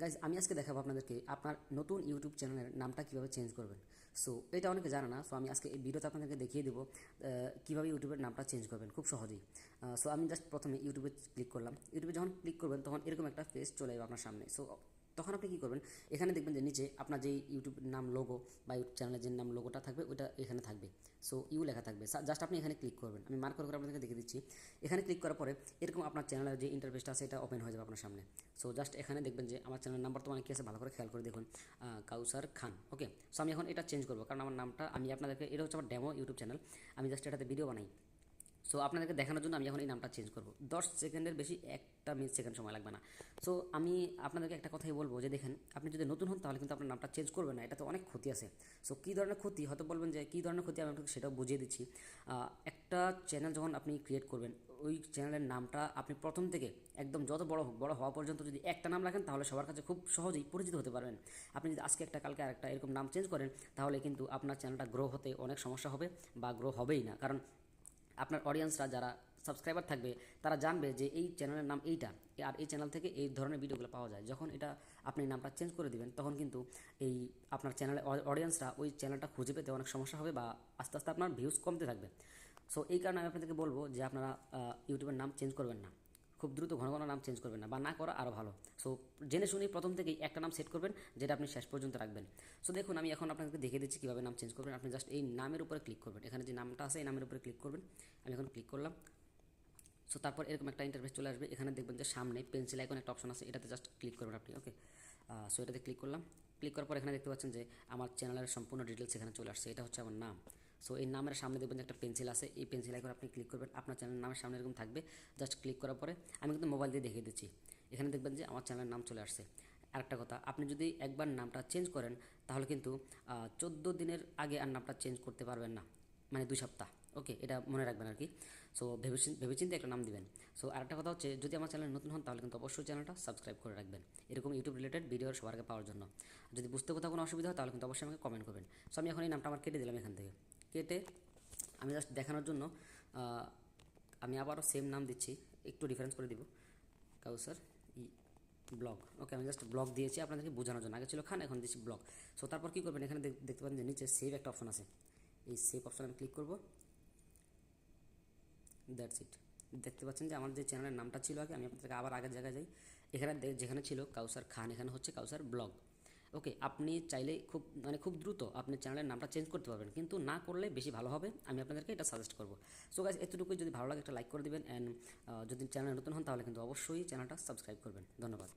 Guys আমি আজকে দেখাবো আপনাদেরকে আপনার নতুন ইউটিউব চ্যানেলের নামটা কীভাবে চেঞ্জ করবেন। সো এটা অনেকে জানে না সো আমি আজকে এই ভিডিওতে আপনাদেরকে দেখিয়ে দেবো কীভাবে ইউটিউবের নামটা চেঞ্জ করবেন, খুব সহজেই। সো আমি জাস্ট প্রথমে ইউটিউবে ক্লিক করলাম। ইউটিউবে যখন ক্লিক করবেন, তখন এরকম একটা পেজ চলে যাবে আপনার সামনে। সো তখন আপনি কী করবেন? এখানে দেখবেন যে নিচে আপনার যেই ইউটিউব নাম লোগো বা ইউটিউব চ্যানেলের যে নাম লোগোটা থাকবে, ওইটা এখানে থাকবে। সো ইউ লেখা থাকবে। জাস্ট আপনি এখানে ক্লিক করবেন। আমি মার্ক করে আপনাদেরকে দেখে দিচ্ছি। এখানে ক্লিক করার পরে এরকম আপনার চ্যানেলের যে ইন্টারফেসটা আছে, এটা ওপেন হয়ে যাবে আপনার সামনে। সো জাস্ট এখানে দেখবেন যে আমার চ্যানেল নাম্বার তো অনেক আছে, ভালো করে খেয়াল করে দেখুন। কাউসার খান ওকে সো আমি এখন এটা চেঞ্জ করব, কারণ আমার নামটা, আমি আপনাদেরকে, এটা হচ্ছে আমার ডেমো ইউটিউব চ্যানেল আমি জাস্ট এটাতে ভিডিও বানাই। সো আপনাদেরকে দেখানোর জন্য আমি এখন এই নামটা চেঞ্জ করব। দশ সেকেন্ডের বেশি একটা মিনিট সেকেন্ড সময় লাগবে না। সো আমি আপনাদেরকে একটা কথাই বলব যে দেখেন, আপনি যদি নতুন হন তাহলে কিন্তু আপনার নামটা চেঞ্জ করবেন না, এটাতে অনেক ক্ষতি আছে। সো কী ধরনের ক্ষতি? হয়তো বলবেন যে কী ধরনের ক্ষতি? আমি আপনাকে সেটাও বুঝিয়ে দিচ্ছি। একটা চ্যানেল যখন আপনি ক্রিয়েট করবেন, ওই চ্যানেলের নামটা আপনি প্রথম থেকে একদম যত বড় হোক, বড় হওয়া পর্যন্ত যদি একটা নাম রাখেন, তাহলে সবার কাছে খুব সহজেই পরিচিত হতে পারবেন। আপনি যদি আজকে একটা, কালকে আরেকটা এরকম নাম চেঞ্জ করেন, তাহলে কিন্তু আপনার চ্যানেলটা গ্রো হতে অনেক সমস্যা হবে বা গ্রো হবেই না। কারণ আপনার অডিয়েন্সরা যারা সাবস্ক্রাইবার থাকবে, তারা জানবে যে এই চ্যানেলের নাম এইটা। আর এই চ্যানেল থেকে এই ধরনের ভিডিওগুলো পাওয়া যায়। যখন এটা আপনি নামটা চেঞ্জ করে দিবেন, তখন কিন্তু এই আপনার চ্যানেলের অডিয়েন্সরা ওই চ্যানেলটা খুঁজে পেতে অনেক সমস্যা হবে বা আস্তে আস্তে আপনার ভিউজ কমতে থাকবে। সো এই কারণে আমি আপনাদেরকে বলব যে আপনারা ইউটিউবের নাম চেঞ্জ করবেন না। খুব দ্রুত ঘন ঘন নাম চেঞ্জ করবেন না বা না করা আরও ভালো। সো জেনে শুনেই প্রথম থেকেই একটা নাম সেট করবেন, যেটা আপনি শেষ পর্যন্ত রাখবেন। সো দেখুন, আমি এখন আপনাদেরকে দেখে দিচ্ছি কীভাবে নাম চেঞ্জ করবেন। আপনি জাস্ট এই নামের উপরে ক্লিক করবেন। এখানে যে নামটা আছে, এই নামের উপরে ক্লিক করবেন। আমি এখন ক্লিক করলাম। সো তারপর এরকম একটা ইন্টারফেস চলে আসবে। এখানে দেখবেন যে সামনে পেন্সিল আইকন একটা অপশন আছে। এটাতে জাস্ট ক্লিক করবেন আপনি ওকে সো এটাতে ক্লিক করলাম। ক্লিক করার পর এখানে দেখতে পাচ্ছেন যে আমার চ্যানেলের সম্পূর্ণ ডিটেলস এখানে চলে আসছে। এটা হচ্ছে আমার নাম। সো এই নামের সামনে দেখবেন যে একটা পেন্সিল আছে। এই পেন্সিল আইকন আপনি ক্লিক করবেন। আপনার চ্যানেলের নামের সামনে এরকম থাকবে। জাস্ট ক্লিক করার পরে আমি কিন্তু মোবাইল দিয়ে দেখিয়ে দিচ্ছি। এখানে দেখবেন যে আমার চ্যানেলের নাম চলে আসছে। আরেকটা কথা, আপনি যদি একবার নামটা চেঞ্জ করেন, তাহলে কিন্তু চোদ্দ দিনের আগে আর নামটা চেঞ্জ করতে পারবেন না। মানে দুই সপ্তাহ। ওকে এটা মনে রাখবেন আর কি সো ভেবে ভেবেচিন্তে একটা নাম দিবেন। সো আরেকটা কথা হচ্ছে, যদি আমার চ্যানেল নতুন হন, তাহলে কিন্তু অবশ্যই চ্যানেলটা সাবস্ক্রাইব করে রাখবেন। এরকম ইউটিউব রিলেটেড ভিডিও সবার আগে পাওয়ার জন্য। যদি বুঝতে কোথাও কোনো অসুবিধা হয়, তাহলে কিন্তু অবশ্যই আমাকে কমেন্ট করবেন। সো আমি এখন এই নামটা আমার কেটে দিলাম এখান থেকে। কেটে আমি জাস্ট দেখানোর জন্য আমি আবারও সেম নাম দিচ্ছি, একটু ডিফারেন্স করে দিব। কাউসার ই, ব্লগ। ওকে আমি জাস্ট ব্লগ দিয়েছি আপনাদেরকে বোঝানোর জন্য। আগে ছিল খান, এখন দিচ্ছি ব্লগ। সো তারপর কী করবেন? এখানে দেখতে পাচ্ছেন যে নিচে সেভ একটা অপশন আছে। এই সেভ অপশন আমি ক্লিক করব। দ্যাটস ইট দেখতে পাচ্ছেন যে আমার যে চ্যানেলের নামটা ছিল আগে, আমি আপনাদেরকে আবার আগের জায়গায় যাই। এখানে যেখানে ছিল কাউসার খান, এখানে হচ্ছে কাউসার ব্লগ। ওকে, আপনি চাইলে খুব মানে খুব দ্রুত আপনি চ্যানেলের নামটা চেঞ্জ করতে পারবেন। কিন্তু না করলে বেশি ভালো হবে, আমি আপনাদেরকে এটা সাজেস্ট করব। সো গাছ এতটুকুই। যদি ভালো লাগে, একটা লাইক করে দেবেন। অ্যান্ড যদি চ্যানেল নতুন হন, তাহলে কিন্তু অবশ্যই চ্যানেলটা সাবস্ক্রাইব করবেন। ধন্যবাদ।